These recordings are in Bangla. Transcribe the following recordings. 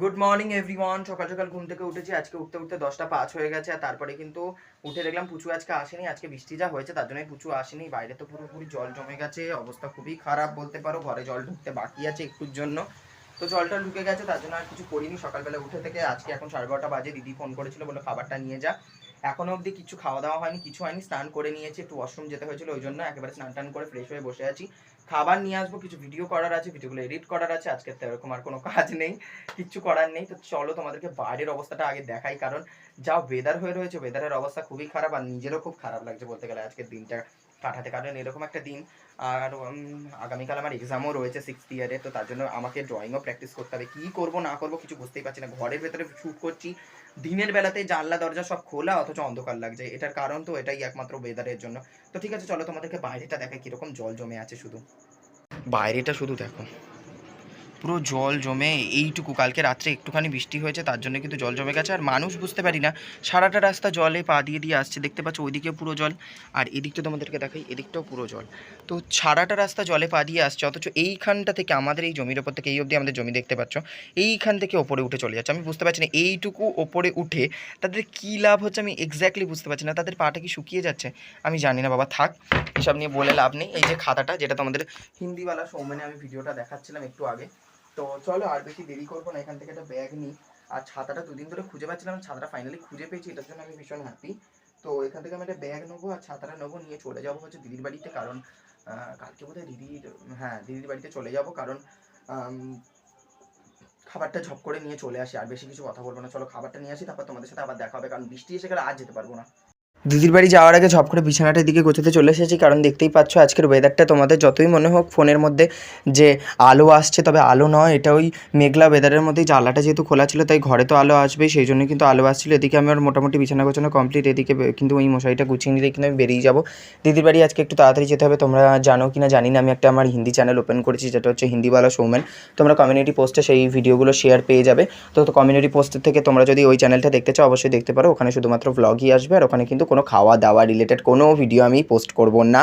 গুড মর্নিং এভরিওয়ান সকাল সকাল ঘুম থেকে উঠেছি। আজকে উঠতে উঠতে দশটা পাঁচ হয়ে গেছে, আর তারপরে কিন্তু উঠে দেখলাম পুচু আজকে আসেনি। আজকে বৃষ্টি যা হয়েছে, তার জন্যই পুচু আসেনি। বাইরে তো পুরোপুরি জল জমে গেছে, অবস্থা খুবই খারাপ বলতে পারো। ঘরে জল ঢুকতে বাকি আছে একটুর জন্য। তো জলটা ঢুকে গেছে, তার জন্য আর কিছু করিনি। সকালবেলা উঠে থেকে আজকে এখন সাড়ে বারোটা বাজে, দিদি ফোন করেছিল বলে খাবারটা নিয়ে যা। এখনও অবধি কিছু খাওয়া দাওয়া হয়নি, কিছু হয়নি, স্নান করে নিয়েছি, একটু ওয়াশরুম যেতে হয়েছিল, ওই জন্য একেবারে স্নান টান করে ফ্রেশ হয়ে বসে আছি। খাবার নিয়ে আসব, কিছু ভিডিও করার আছে ভিডিওগুলো এডিট করার আছে, আজকে তো এরকম আর কোনো কাজ নেই, কিচ্ছু করার নেই, তো চলো তোমাদেরকে বাইরের অবস্থাটা আগে দেখাই, কারণ যা ওয়েদার হয়ে রয়েছে ওয়েদারের অবস্থা খুবই খারাপ আর নিজেরও খুব খারাপ লাগছে বলতে গেলে আজকের দিনটা। কাটাতে কারণ এরকম একটা দিন। আর আগামীকাল আমার এক্সামও রয়েছে সিক্সথ ইয়ারে তো তার জন্য আমাকে ড্রয়িংও প্র্যাকটিস করতে হবে। কী করব, না করব কিছু বুঝতেই পারছি না। ঘরের ভেতরে শ্যুট করছি, দিনের বেলাতে জানলা, দরজা সব খোলা, অথচ অন্ধকার লাগছে। এটার কারণ তো এটাই একমাত্র ওয়েদারের জন্য। তো ঠিক আছে, চলো তোমাদেরকে বাইরেটা দেখে কীরকম জল জমে আছে শুধু। বাইরেটা শুধু দেখো। পুরো জল জমে এইটুকু, কালকে রাত্রে একটুখানি বৃষ্টি হয়েছে, তার জন্য কিন্তু জল জমে গেছে। আর মানুষ বুঝতে পারি না, সারাটা রাস্তা জলে পা দিয়ে দিয়ে আসছে, দেখতে পাচ্ছ ওইদিকে পুরো জল। আর এদিকটা তোমাদেরকে দেখাই, এদিকটাও পুরো জল। তো সারাটা রাস্তা জলে পা দিয়ে আসছে, অথচ এইখানটা থেকে আমাদের এই জমির ওপর থেকে, এই অবধি আমাদের জমি দেখতে পাচ্ছ, এইখান থেকে ওপরে উঠে চলে যাচ্ছে। আমি বুঝতে পারছি না, এইটুকু ওপরে উঠে তাদের কী লাভ হচ্ছে আমি এক্স্যাক্টলি বুঝতে পারছি না, তাদের পাটা কি শুকিয়ে যাচ্ছে, আমি জানি না, বাবা, থাক, এসব নিয়ে বলে লাভ নেই। এই যে খাতাটা, যেটা তোমাদের হিন্দিওয়ালা সৌমেনে আমি ভিডিওটা দেখাচ্ছিলাম একটু আগে তো চলো আর বেশি দেরি করব না, এখান থেকে একটা ব্যাগ নিই। আর ছাতাটা দুদিন ধরে খুঁজে পাচ্ছিলাম, ছাতাটা ফাইনালি খুঁজে পেয়েছি, এটার জন্য আমি ভীষণ হ্যাপি তো এখান থেকে আমি একটা ব্যাগ নেব আর ছাতাটা নেব, নিয়ে চলে যাব হচ্ছে দিদির বাড়িতে, কারণ কালকে বোধহয় দিদির হ্যাঁ দিদির বাড়িতে চলে যাব, কারণ খাবারটা ঝপ করে নিয়ে চলে আসি, আর বেশি কিছু কথা বলব না। চলো খাবারটা নিয়ে আসি, তারপর তোমাদের সাথে আবার দেখা হবে, কারণ বৃষ্টি এসে গেলে আজ যেতে পারব না। দিদির বাড়ি যাওয়ার আগে ঝপ করে বিছানাটার দিকে গোছাতে চলে এসেছি, কারণ দেখতেই পাচ্ছ আজকের ওয়েদারটা তোমাদের যতই মনে হোক ফোনের মধ্যে যে আলো আসছে, তবে আলো নয়, এটা ওই মেঘলা ওয়েদারের মধ্যেই জানলাটা যেহেতু খোলা ছিল, তাই ঘরে তো আলো আসবেই, সেই জন্য কিন্তু আলো আসছিল। এদিকে আমার মোটামুটি বিছানা গোছানো কমপ্লিট এদিকে কিন্তু ওই মশারিটা গুছিয়ে নিলে কিন্তু আমি বেরিয়ে যাব। দিদির বাড়ি আজকে একটু তাড়াতাড়ি যেতে হবে, তোমরা জানো কি না জানি না, আমি একটা আমার হিন্দি চ্যানেল ওপেন করেছি, যেটা হচ্ছে হিন্দিওয়ালা সৌমেন তোমরা কমিউনিটি পোস্টে সেই ভিডিওগুলো শেয়ার পেয়ে যাবে। তো কমিউনিটি পোস্টের থেকে তোমরা যদি ওই চ্যানেলটা দেখতে চাও, অবশ্যই দেখতে পারো, ওখানে শুধুমাত্র ভ্লগই আসবে, আর ওখানে কিন্তু কোনো খাওয়া দাওয়া রিলেটেড কোনো ভিডিও আমি পোস্ট করব না।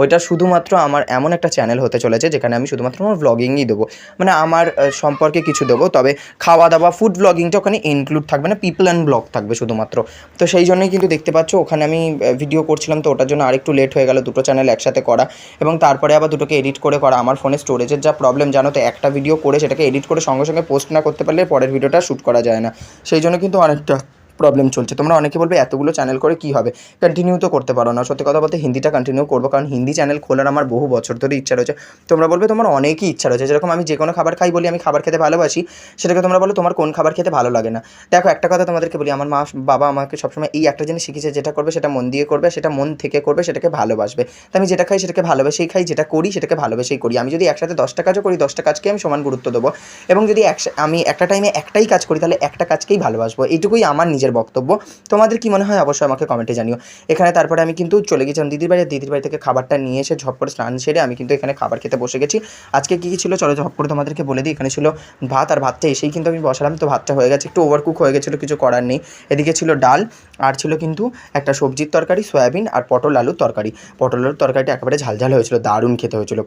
ওইটা শুধুমাত্র আমার এমন একটা চ্যানেল হতে চলেছে যেখানে আমি শুধুমাত্র আমার ব্লগিংই দেবো। মানে আমার সম্পর্কে কিছু দেবো, তবে খাওয়া দাওয়া ফুড ব্লগিংটা ওখানে ইনক্লুড থাকবে না পিপল অ্যান্ড ব্লগ থাকবে শুধুমাত্র। তো সেই জন্যই কিন্তু দেখতে পাচ্ছ, ওখানে আমি ভিডিও করছিলাম, তো ওটার জন্য আরেকটু লেট হয়ে গেল দুটো চ্যানেল একসাথে করা। এবং তারপরে আবার দুটোকে এডিট করে করা। আমার ফোনে স্টোরেজের যা প্রবলেম জানো তো, একটা ভিডিও করে সেটাকে এডিট করে সঙ্গে সঙ্গে পোস্ট না করতে পারলে পরের ভিডিওটা শ্যুট করা যায় না। সেই জন্য কিন্তু অনেকটা প্রবলেম চলছে। তোমরা অনেকে বলবে, এতগুলো চ্যানেল করে কি হবে? কন্টিনিউ তো করতে পারো না। সত্যি কথা বলতে হিন্দিটা কন্টিনিউ করব, কারণ হিন্দি চ্যানেল খোলার আমার বহু বছর ধরে ইচ্ছা রয়েছে। তোমরা বলবে, তোমার অনেকই ইচ্ছা রয়েছে। যেরকম আমি যে কোনো খাবার খাই বলি, আমি খাবার খেতে ভালোবাসি। সেটাকে তোমরা বলো, তোমার কোন খাবার খেতে ভালো লাগে না? দেখো, একটা কথা তোমাদেরকে বলি, আমার মা, বাবা আমাকে সবসময় এই একটা জিনিস শিখেছে যেটা করবে, সেটা মন দিয়ে করবে, সেটা মন থেকে করবে, সেটাকে ভালোবাসবে। তো আমি যেটা খাই, সেটাকে ভালোবেসেই খাই, যেটা করি, সেটাকে ভালোবেসেই করি। আমি যদি একসাথে দশটা কাজও করি দশটা কাজকে আমি সমান গুরুত্ব দেবো। এবং যদি আমি একটা টাইমে একটাই কাজ করি, তাহলে একটা কাজকেই ভালোবাসবো। এইটুকুই আমার নিজের বক্তব্য। তোমাদের কি মনে হয় অবশ্যই আমাকে কমেন্টে জানিও। এখানে তারপরে আমি কিন্তু চলে গেছিলাম দিদির বাড়ি দিদির বাড়ি থেকে খাবারটা নিয়ে এসে ঝপ করে স্নান সেরে আমি কিন্তু এখানে খাবার খেতে বসে গেছি। আজকে কী কী ছিল চলো ঝপ করে তোমাদেরকে বলে দিই। এখানে ছিল ভাত আর ভাতটা এসেই কিন্তু আমি বসালাম। তো ভাতটা হয়ে গেছে, একটু ওভারকুক হয়ে গেছিল, কিছু করার নেই। এদিকে ছিল ডাল, আর ছিল কিন্তু একটা সবজির তরকারি, সয়াবিন আর পটল আলুর তরকারি। পটল আলুর তরকারিটা একেবারে ঝালঝাল হয়েছিল, দারুণ খেতে হয়েছিল।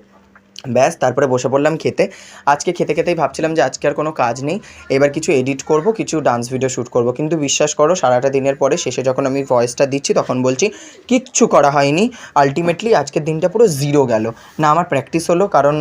ব্যাস, তারপরে বসে পড়লাম খেতে। আজকে খেতে খেতেই ভাবছিলাম যে আজকে আর কোনো কাজ নেই। এবার কিছু এডিট করব, কিছু ডান্স ভিডিও শ্যুট করব। কিন্তু বিশ্বাস করো, সারাটা দিনের পরে শেষে যখন আমি ভয়েসটা দিচ্ছি, তখন বলছি, কিচ্ছু করা হয়নি। আলটিমেটলি আজকের দিনটা পুরো জিরো গেল। না, আমার প্র্যাকটিস হলো, কারণ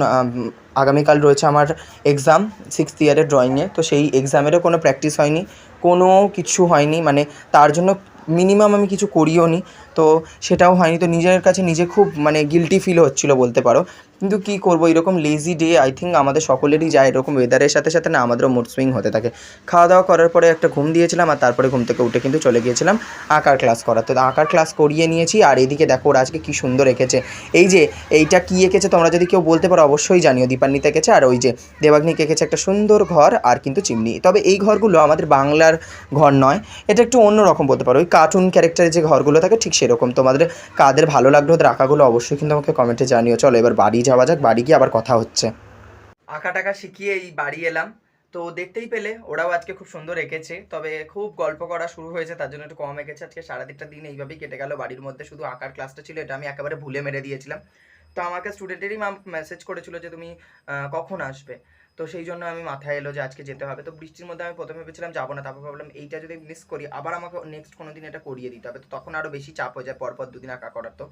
আগামীকাল রয়েছে আমার এক্সাম সিক্সথ ইয়ারের ড্রয়িংয়ে তো সেই এক্সামেরও কোনো প্র্যাকটিস হয়নি। কোনো কিছু হয়নি মানে তার জন্য মিনিমাম আমি কিছু করিও নি। তো সেটাও হয়নি। তো নিজের কাছে নিজে খুব মানে গিলটি ফিল হচ্ছিল বলতে পারো। কিন্তু কী করব? এরকম লেজি ডে আই থিঙ্ক আমাদের সকলেরই যায় এরকম ওয়েদারের সাথে সাথে না আমাদেরও মুড সুইং হতে থাকে। খাওয়া দাওয়া করার পরে একটা ঘুম দিয়েছিলাম আর তারপরে ঘুম থেকে উঠে কিন্তু চলে গিয়েছিলাম আঁকার ক্লাস করাতে তো আঁকার ক্লাস করিয়ে নিয়েছি আর এদিকে দেখো ওরা আজকে কী সুন্দর এঁকেছে। এই যে, এইটা কী এঁকেছে তোমরা যদি কেউ বলতে পারো অবশ্যই জানিও। দীপান্বিতা এঁকেছে আর ওই যে দেবাগ্নিক এঁকেছে একটা সুন্দর ঘর আর কিন্তু চিমনি। তবে এই ঘরগুলো আমাদের বাংলার ঘর নয়, এটা একটু অন্য রকম বলতে পারো। ওই কার্টুন ক্যারেক্টারের যে ঘরগুলো থাকে ঠিক সেরকম। তোমাদের কাদের ভালো লাগল ওদের আঁকাগুলো অবশ্যই কিন্তু আমাকে কমেন্টে জানিও। চলো এবার বাড়ি যাওয়া যাক, বাড়ি গিয়ে আবার কথা হচ্ছে। আঁকা টাকা শিখিয়ে এই বাড়ি এলাম। তো দেখতেই পেলে, ওরাও আজকে খুব সুন্দর এঁকেছে। তবে খুব গল্প করা শুরু হয়েছে, তার জন্য একটু কম এঁকেছে। আজকে সারাদিনটা দিন এইভাবেই কেটে গেল। বাড়ির মধ্যে শুধু আঁকার ক্লাসটা ছিল, এটা আমি একেবারে ভুলে মেরে দিয়েছিলাম। তো আমাকে স্টুডেন্টেরই মা মেসেজ করেছিল যে, তুমি কখন আসবে? তো সেই জন্য আমি মাথায় এলো যে, আজকে যেতে হবে। তো বৃষ্টির মধ্যে আমি প্রথমে ভেবেছিলাম যাব না, তারপর ভাবলাম, এইটা যদি মিস করি, আবার আমাকে নেক্সট কোনো দিন এটা করিয়ে দিতে হবে। তো তখন আরও বেশি চাপ হয়ে যায়, পরপর দুদিন আঁকা করার তো।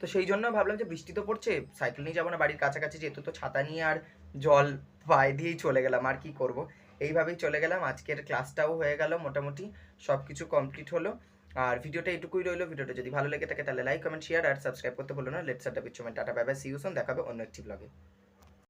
তো সেই জন্য ভাবলাম যে বৃষ্টি তো পড়ছে সাইকেল নিয়ে যাব না, বাড়ির কাছাকাছি যেহেতু তো ছাতা নিয়ে আর জল পায়ে দিয়েই চলে গেলাম, আর কি করব? এইভাবেই চলে গেলাম, আজকের ক্লাসটাও হয়ে গেল মোটামুটি সব কিছু কমপ্লিট হলো। আর ভিডিওটা এটুকুই রইল, ভিডিওটা যদি ভালো লেগে থাকে তাহলে লাইক কমেন্ট শেয়ার আর সাবস্ক্রাইব করতে বলো না। লেটস আড্ডা বিচ্ছুমেন্ট tata bye bye see you soon দেখাবে অন্য একটি ব্লগে